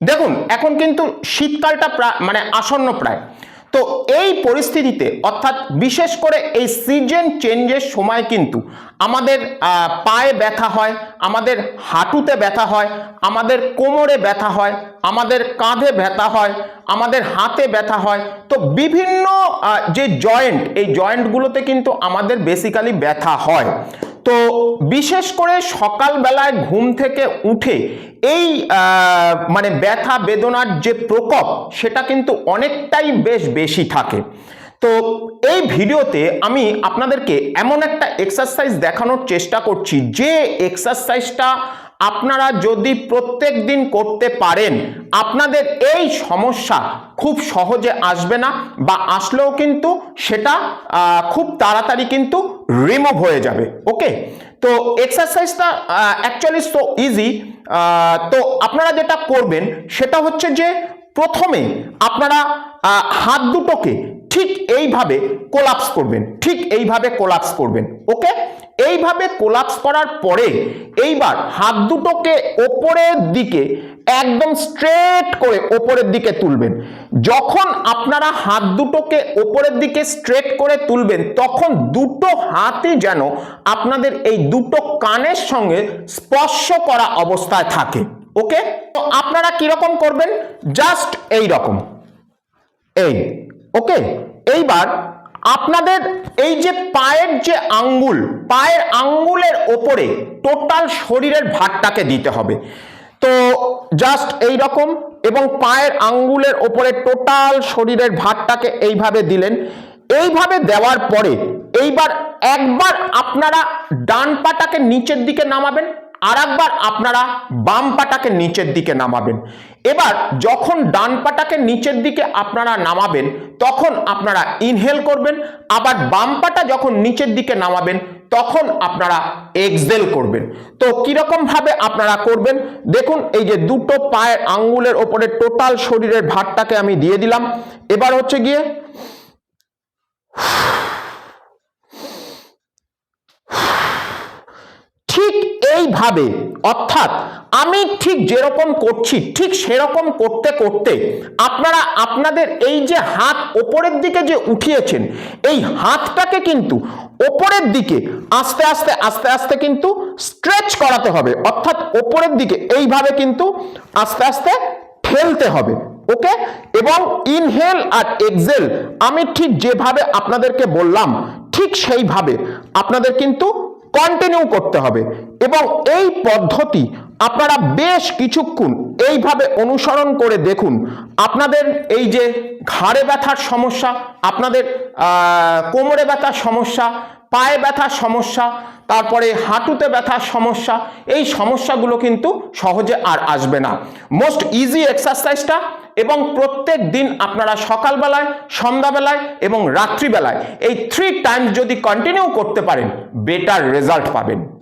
দেখুন, এখন কিন্তু শীতকালটা মানে আসন্ন প্রায়। তো এই পরিস্থিতিতে, অর্থাৎ বিশেষ করে এই সিজন চেঞ্জের সময় কিন্তু আমাদের পায়ে ব্যথা হয়, আমাদের হাঁটুতে ব্যথা হয়, আমাদের কোমরে ব্যথা হয়, আমাদের কাঁধে ব্যথা হয়, আমাদের হাতে ব্যথা হয়। তো বিভিন্ন যে জয়েন্ট এই জয়েন্টগুলোতে কিন্তু আমাদের বেসিক্যালি ব্যথা হয়। তো বিশেষ করে সকালবেলায় ঘুম থেকে উঠে এই মানে ব্যথা বেদনার যে প্রকোপ, সেটা কিন্তু অনেকটাই বেশ বেশি থাকে। তো এই ভিডিওতে আমি আপনাদেরকে এমন একটা এক্সারসাইজ দেখানোর চেষ্টা করছি, যে এক্সারসাইজটা আপনারা যদি প্রত্যেক দিন করতে পারেন, আপনাদের এই সমস্যা খুব সহজে আসবে না, বা আসলেও কিন্তু সেটা খুব তাড়াতাড়ি কিন্তু রিমুভ হয়ে যাবে ওকে তো এক্সারসাইজটা অ্যাকচুয়ালি সো ইজি তো আপনারা যেটা করবেন, সেটা হচ্ছে যে প্রথমে আপনারা হাত দুটোকে ঠিক এইভাবে কোলাপস করবেন, ঠিক এইভাবে কোলাপস করবেন ওকে এইভাবে কোলাপস করার পরে এইবার হাত দুটোকে ওপরের দিকে একদম স্ট্রেট করে ওপরের দিকে তুলবেন। যখন আপনারা হাত দুটোকে ওপরের দিকে স্ট্রেট করে তুলবেন, তখন দুটো হাতই যেন আপনাদের এই দুটো কানের সঙ্গে স্পর্শ করা অবস্থায় থাকে। ওকে তো আপনারা কীরকম করবেন? জাস্ট এই রকম এই। ওকে এইবার আপনাদের এই যে পায়ের যে আঙ্গুল, পায়ের আঙ্গুলের ওপরে টোটাল শরীরের ভারটাকে দিতে হবে। তো জাস্ট এই রকম এবং পায়ের আঙ্গুলের ওপরে টোটাল শরীরের ভারটাকে এইভাবে দিলেন। এইভাবে দেওয়ার পরে এইবার একবার আপনারা ডান পাটাকে নিচের দিকে নামাবেন আর একবার আপনারা বাম পাটাকে নিচের দিকে নামাবেন। এবার যখন ডান পাটাকে নিচের দিকে আপনারা নামাবেন, তখন আপনারা ইনহেল করবেন, আবার বাম পাটা যখন নিচের দিকে নামাবেন, তখন আপনারা এক্সেল করবেন। তো কীরকম ভাবে আপনারা করবেন? দেখুন, এই যে দুটো পায়ের আঙ্গুলের ওপরে টোটাল শরীরের ভারটাকে আমি দিয়ে দিলাম। এবার হচ্ছে গিয়ে ঠিক এইভাবে, অর্থাৎ আমি ঠিক যেরকম করছি, ঠিক সেরকম করতে করতে আপনারা আপনাদের এই যে হাত ওপরের দিকে যে উঠিয়েছেন, এই হাতটাকে কিন্তু ওপরের দিকে আস্তে আস্তে আস্তে আস্তে কিন্তু স্ট্রেচ করাতে হবে। অর্থাৎ ওপরের দিকে এইভাবে কিন্তু আস্তে আস্তে ঠেলতে হবে। ওকে? এবং ইনহেল আর এক্সেল আমি ঠিক যেভাবে আপনাদেরকে বললাম, ঠিক সেইভাবে আপনাদের কিন্তু কন্টিনিউ করতে হবে। এবং এই পদ্ধতি আপনারা বেশ কিছুক্ষণ এইভাবে অনুসরণ করে দেখুন। আপনাদের এই যে ঘাড়ে ব্যথার সমস্যা, আপনাদের কোমরে ব্যথার সমস্যা, পায়ে ব্যথার সমস্যা, তারপরে হাঁটুতে ব্যথার সমস্যা, এই সমস্যাগুলো কিন্তু সহজে আর আসবে না। মোস্ট ইজি এক্সারসাইজটা এবং প্রত্যেক দিন আপনারা সকালবেলায়, সন্ধ্যাবেলায় এবং রাত্রিবেলায় এই থ্রি টাইমস যদি কন্টিনিউ করতে পারেন বেটার রেজাল্ট পাবেন।